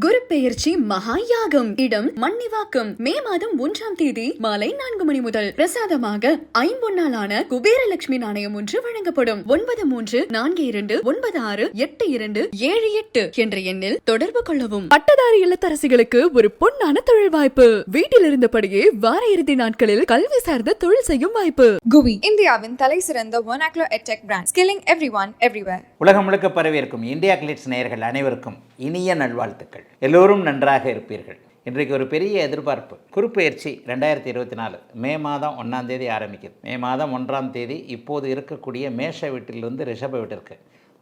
குரு பெயர்ச்சி மகா யாகம் இடம் மன்னிவாக்கம். மே மாதம் ஒன்றாம் தேதி மாலை நான்கு மணி முதல் பிரசாதமாக ஐம்பொன்னாலான குபேரலட்சுமி நாணயம் ஒன்று வழங்கப்படும். ஒன்பது மூன்று நான்கு இரண்டு ஒன்பது ஆறு எட்டு இரண்டு ஏழு எட்டு என்ற எண்ணில் தொடர்பு கொள்ளவும். பட்டதாரி இல்லத்தரசிகளுக்கு ஒரு பொன்னான தொழில் வாய்ப்பு. வீட்டில் இருந்தபடியே வார இறுதி நாட்களில் கல்வி சார்ந்த தொழில் செய்யும் வாய்ப்பு. குவி இந்தியாவின் தலை சிறந்த one ஆக்லோ edtech brand skilling every one everywhere உலகம் முழுக்க பரவியிருக்கும் இந்தியா கிளிட்ஸ் நேயர்கள் அனைவருக்கும் இனிய நல்வாழ்த்துக்கள். எல்லோரும் நன்றாக இருப்பீர்கள். இன்றைக்கு ஒரு பெரிய எதிர்பார்ப்பு. குறுப்பெயர்ச்சி ரெண்டாயிரத்தி இருபத்தி நாலு மே மாதம் ஒன்றாம் தேதி ஆரம்பிக்குது. மே மாதம் ஒன்றாம் தேதி இப்போது இருக்கக்கூடிய மேஷ வீட்டிலிருந்து ரிஷப வீட்டிற்கு.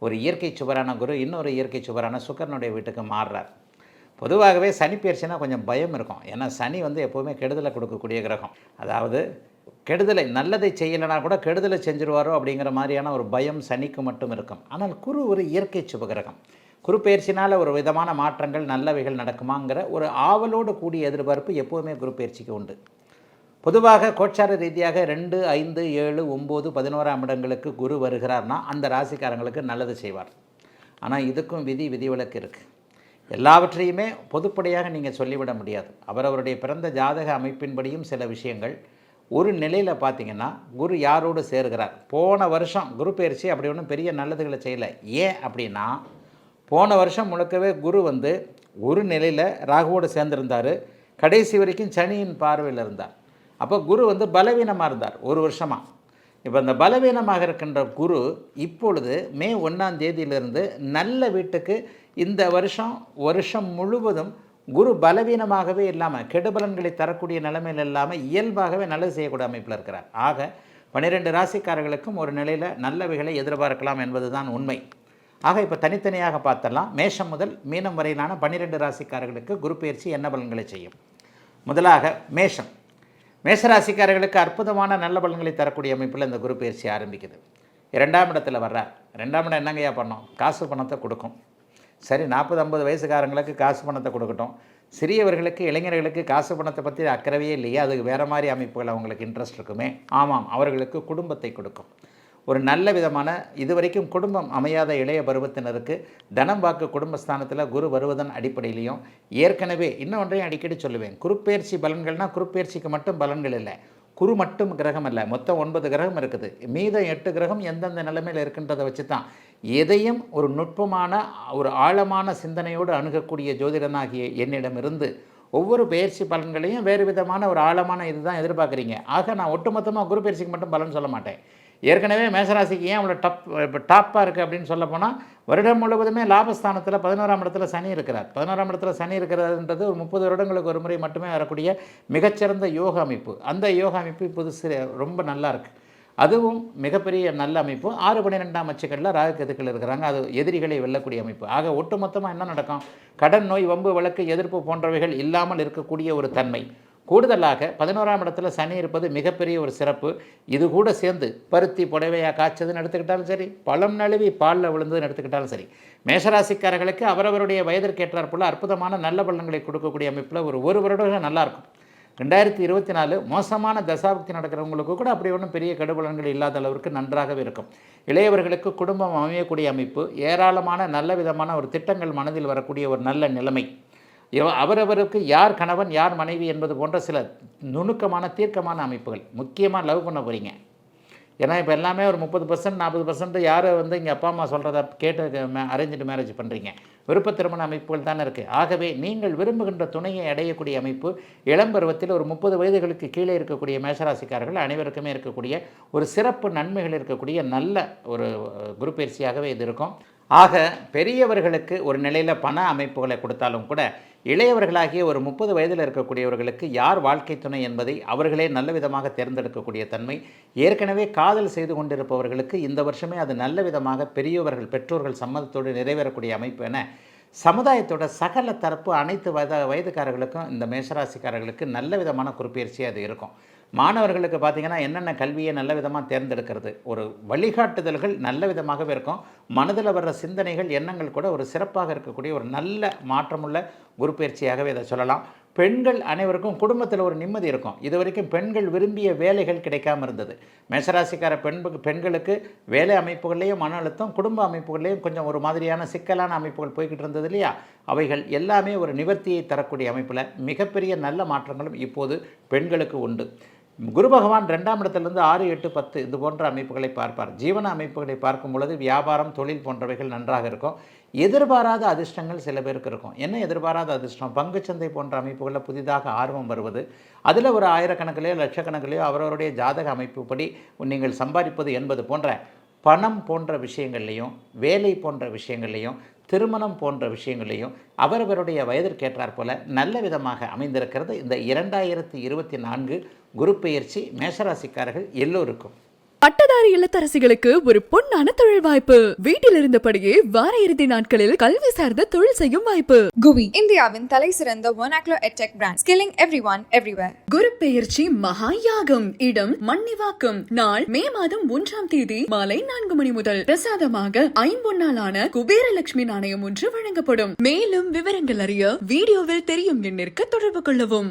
ஒரு இயற்கை சுவரான குரு இன்னொரு இயற்கை சுவரான சுக்கரனுடைய வீட்டுக்கு மாறுறார். பொதுவாகவே சனி பயிற்சினா கொஞ்சம் பயம் இருக்கும். ஏன்னா சனி வந்து எப்போவுமே கெடுதலை கொடுக்கக்கூடிய கிரகம். அதாவது கெடுதலை நல்லதை செய்யலைனா கூட கெடுதலை செஞ்சிருவாரோ அப்படிங்கிற மாதிரியான ஒரு பயம் சனிக்கு மட்டும் இருக்கும். ஆனால் குரு ஒரு இயற்கை சுபகிரகம் குருப்பெயர்ச்சினால் ஒரு விதமான மாற்றங்கள் நல்லவைகள் நடக்குமாங்கிற ஒரு ஆவலோடு கூடிய எதிர்பார்ப்பு எப்போவுமே குருப்பெயர்ச்சிக்கு உண்டு. பொதுவாக கோச்சார ரீதியாக ரெண்டு ஐந்து ஏழு ஒம்பது பதினோராம் இடங்களுக்கு குரு வருகிறார்னா அந்த ராசிக்காரங்களுக்கு நல்லது செய்வார். ஆனால் இதுக்கும் விதி விதிவிலக்கு இருக்குது எல்லாவற்றையுமே பொதுப்படையாக நீங்கள் சொல்லிவிட முடியாது. அவரவருடைய பிறந்த ஜாதக அமைப்பின்படியும் சில விஷயங்கள். ஒரு நிலையில் பார்த்தீங்கன்னா குரு யாரோடு சேருகிறார்? போன வருஷம் குரு பயிற்சி அப்படி ஒன்றும் பெரிய நல்லதுகளை செய்யலை. ஏன் அப்படின்னா போன வருஷம் முழுக்கவே குரு வந்து ஒரு நிலையில் ராகுவோடு சேர்ந்திருந்தார். கடைசி வரைக்கும் சனியின் பார்வையில் இருந்தார். அப்போ குரு வந்து பலவீனமாக இருந்தார் ஒரு வருஷமாக இப்போ இந்த பலவீனமாக இருக்கின்ற குரு இப்பொழுது மே ஒன்றாம் தேதியிலிருந்து நல்ல வீட்டுக்கு இந்த வருஷம் வருஷம் முழுவதும் குரு பலவீனமாகவே இல்லாமல் கெடுபலன்களை தரக்கூடிய நிலைமையில் இல்லாமல் இயல்பாகவே நல்லது செய்யக்கூடிய அமைப்பில் இருக்கிறார். ஆக பன்னிரெண்டு ராசிக்காரர்களுக்கும் ஒரு நிலையில் நல்லவைகளை எதிர்பார்க்கலாம் என்பதுதான் உண்மை. ஆக இப்போ தனித்தனியாக பார்த்தலாம் மேஷம் முதல் மீனம் வரையிலான பன்னிரெண்டு ராசிக்காரர்களுக்கு குரு பயிற்சி என்ன பலன்களை செய்யும்? முதலாக மேஷம். மேஷராசிக்காரர்களுக்கு அற்புதமான நல்ல பலன்களை தரக்கூடிய அமைப்பில் இந்த குரு பயிற்சி ஆரம்பிக்குது. இரண்டாம் இடத்துல வர்றார். ரெண்டாம் இடம் என்னங்கய்யா பண்ணோம்? காசு பணத்தை கொடுக்கும். சரி நாற்பது ஐம்பது வயசுக்காரங்களுக்கு காசு பணத்தை கொடுக்கட்டும். சிறியவர்களுக்கு இளைஞர்களுக்கு காசு பணத்தை பற்றி அக்கறவே இல்லையே. அதுக்கு வேறு மாதிரி அமைப்புகள் அவங்களுக்கு இன்ட்ரெஸ்ட் இருக்குமே. ஆமாம் அவர்களுக்கு குடும்பத்தை கொடுக்கும். ஒரு நல்ல விதமான இதுவரைக்கும் குடும்பம் அமையாத இளைய பருவத்தினருக்கு தனம் வாக்கு குடும்பஸ்தானத்தில் குரு வருவதன் அடிப்படையிலையும் ஏற்கனவே இன்னொன்றையும் அடிக்கடி சொல்லுவேன். குருப்பெயர்ச்சி பலன்கள்னால் குருப்பெயர்ச்சிக்கு மட்டும் பலன்கள் இல்லை. குரு மட்டும் கிரகம் அல்ல மொத்தம் ஒன்பது கிரகம் இருக்குது. மீதம் எட்டு கிரகம் எந்தெந்த நிலைமையில் இருக்கின்றதை வச்சு தான் எதையும் ஒரு நுட்பமான ஒரு ஆழமான சிந்தனையோடு அணுகக்கூடிய ஜோதிடனாகிய என்னிடமிருந்து ஒவ்வொரு பயிற்சி பலன்களையும் வேறு விதமான ஒரு ஆழமான இதுதான் எதிர்பார்க்குறீங்க. ஆக நான் ஒட்டுமொத்தமாக குரு பயிற்சிக்கு மட்டும் பலன் சொல்ல மாட்டேன். ஏற்கனவே மேசராசிக்கு ஏன் அவ்வளோ டப் இப்போ டாப்பாக இருக்குது அப்படின்னு சொல்ல போனால் வருடம் முழுவதுமே லாபஸ்தானத்தில் பதினோராம் இடத்துல சனி இருக்கிறார். பதினோராம் இடத்துல சனி இருக்கிறதுன்றது ஒரு முப்பது வருடங்களுக்கு ஒரு முறை மட்டுமே வரக்கூடிய மிகச்சிறந்த யோக அமைப்பு. அந்த யோக அமைப்பு இப்போது சிறு ரொம்ப நல்லா இருக்குது அதுவும் மிகப்பெரிய நல்ல அமைப்பு. ஆறு பன்னிரெண்டாம் அச்சுக்களில் ராகுக்கதுக்கள் இருக்கிறாங்க. அது எதிரிகளை வெல்லக்கூடிய அமைப்பு. ஆக ஒட்டுமொத்தமாக என்ன நடக்கும்? கடன் நோய் வம்பு வழக்கு எதிர்ப்பு போன்றவைகள் இல்லாமல் இருக்கக்கூடிய ஒரு தன்மை. கூடுதலாக பதினோராம் இடத்துல சனி இருப்பது மிகப்பெரிய ஒரு சிறப்பு. இது கூட சேர்ந்து பருத்தி புடவையாக காய்ச்சதுன்னு எடுத்துக்கிட்டாலும் சரி பழம் நழுவி பாலில் விழுந்ததுன்னு எடுத்துக்கிட்டாலும் சரி மேஷராசிக்காரர்களுக்கு அவரவருடைய வயதிற்கேற்றார் போல அற்புதமான நல்ல பள்ளங்களை கொடுக்கக்கூடிய அமைப்பில் ஒரு ஒரு வருடம் நல்லாயிருக்கும். ரெண்டாயிரத்தி இருபத்தி நாலு மோசமான தசாபக்தி நடக்கிறவங்களுக்கு கூட அப்படி ஒன்றும் பெரிய கடுபலன்கள் இல்லாத அளவிற்கு நன்றாகவே இருக்கும். இளையவர்களுக்கு குடும்பம் அமையக்கூடிய அமைப்பு ஏராளமான நல்ல விதமான ஒரு திட்டங்கள் மனதில் வரக்கூடிய ஒரு நல்ல நிலைமை. அவரவருக்கு யார் கணவன் யார் மனைவி என்பது போன்ற சில நுணுக்கமான தீர்க்கமான அமைப்புகள். முக்கியமாக லவ் பண்ண போகிறீங்க ஏன்னா இப்போ எல்லாமே ஒரு முப்பது பர்சன்ட் நாற்பது பர்சன்ட் யார் வந்து இங்கே அப்பா அம்மா சொல்கிறத கேட்டு அரேஞ்சு மேரேஜ் பண்ணுறீங்க விருப்ப திருமண அமைப்புகள் தானே இருக்குது ஆகவே நீங்கள் விரும்புகின்ற துணையை அடையக்கூடிய அமைப்பு இளம் பருவத்தில் ஒரு முப்பது வயதுகளுக்கு கீழே இருக்கக்கூடிய மேஷராசிக்காரர்கள் அனைவருக்குமே இருக்கக்கூடிய ஒரு சிறப்பு நன்மைகள் இருக்கக்கூடிய நல்ல ஒரு குரு பயிற்சியாகவே இது இருக்கும். ஆக பெரியவர்களுக்கு ஒரு நிலையில் பண அமைப்புகளை கொடுத்தாலும் கூட இளையவர்களாகிய ஒரு முப்பது வயதில் இருக்கக்கூடியவர்களுக்கு யார் வாழ்க்கை துணை என்பதை அவர்களே நல்ல விதமாக தேர்ந்தெடுக்கக்கூடிய தன்மை ஏற்கனவே காதல் செய்து கொண்டிருப்பவர்களுக்கு இந்த வருஷமே அது நல்ல விதமாக பெரியவர்கள் பெற்றோர்கள் சம்மதத்தோடு நிறைவேறக்கூடிய அமைப்பு என சமுதாயத்தோட சகல தரப்பு அனைத்து வயத வயதுக்காரர்களுக்கும் இந்த மேஷராசிக்காரர்களுக்கு நல்ல விதமான குறிப்பெயர்ச்சி அது இருக்கும். மாணவர்களுக்கு பார்த்திங்கன்னா என்னென்ன கல்வியை நல்ல விதமாக தேர்ந்தெடுக்கிறது? ஒரு வழிகாட்டுதல்கள் நல்ல விதமாகவே இருக்கும். மனதில் வர்ற சிந்தனைகள் எண்ணங்கள் கூட ஒரு சிறப்பாக இருக்கக்கூடிய ஒரு நல்ல மாற்றமுள்ள குருப்பயிற்சியாகவே இதை சொல்லலாம். பெண்கள் அனைவருக்கும் குடும்பத்தில் ஒரு நிம்மதி இருக்கும். இது வரைக்கும் பெண்கள் விரும்பிய வேலைகள் கிடைக்காம இருந்தது. மேசராசிக்கார பெண்பு பெண்களுக்கு வேலை அமைப்புகள்லேயும் மன அழுத்தம் குடும்ப அமைப்புகள்லேயும் கொஞ்சம் ஒரு மாதிரியான சிக்கலான அமைப்புகள் போய்கிட்டு இருந்தது இல்லையா? அவைகள் எல்லாமே ஒரு நிவர்த்தியை தரக்கூடிய அமைப்பில் மிகப்பெரிய நல்ல மாற்றங்களும் இப்போது பெண்களுக்கு உண்டு. குரு பகவான் ரெண்டாம் இடத்திலிருந்து ஆறு எட்டு பத்து இது போன்ற அமைப்புகளை பார்ப்பார். ஜீவன அமைப்புகளை பார்க்கும் பொழுது வியாபாரம் தொழில் போன்றவைகள் நன்றாக இருக்கும். எதிர்பாராத அதிர்ஷ்டங்கள் சில பேருக்கு இருக்கும். என்ன எதிர்பாராத அதிர்ஷ்டம்? பங்குச்சந்தை போன்ற அமைப்புகளில் புதிதாக ஆர்வம் வருவது. அதில் ஒரு ஆயிரக்கணக்கிலேயோ லட்சக்கணக்கிலேயோ அவரவருடைய ஜாதக அமைப்புப்படி நீங்கள் சம்பாதிப்பது என்பது போன்ற பணம் போன்ற விஷயங்கள்லையும் வேலை போன்ற விஷயங்கள்லையும் திருமணம் போன்ற விஷயங்களையும் அவரவருடைய வயதிற்கேற்றாற் போல நல்ல விதமாக அமைந்திருக்கிறது. இந்த இரண்டாயிரத்தி இருபத்தி நான்கு குரு பயிற்சி மேஷராசிக்காரர்கள் எல்லோருக்கும். பட்டதாரி இல்லத்தரசிகளுக்கு ஒரு பொன்னான தொழில் வாய்ப்பு. வீட்டில் இருந்தபடியே வார இறுதி நாட்களில் கல்வி சார்ந்த தொழில் செய்யும் வாய்ப்பு. GUI இந்தியாவின் தலை சிறந்த vernacular edtech brand skilling everyone everywhere. குரு பெயர்ச்சி மகா யாகம் இடம் மன்னிவாக்கம். நாள் மே மாதம் ஒன்றாம் தேதி மாலை நான்கு மணி முதல். பிரசாதமாக ஐம்பொன்னாலான குபேரலட்சுமி நாணயம் ஒன்று வழங்கப்படும். மேலும் விவரங்கள் அறிய வீடியோவில் தெரியும் எண்ணிற்கு தொடர்பு கொள்ளவும்.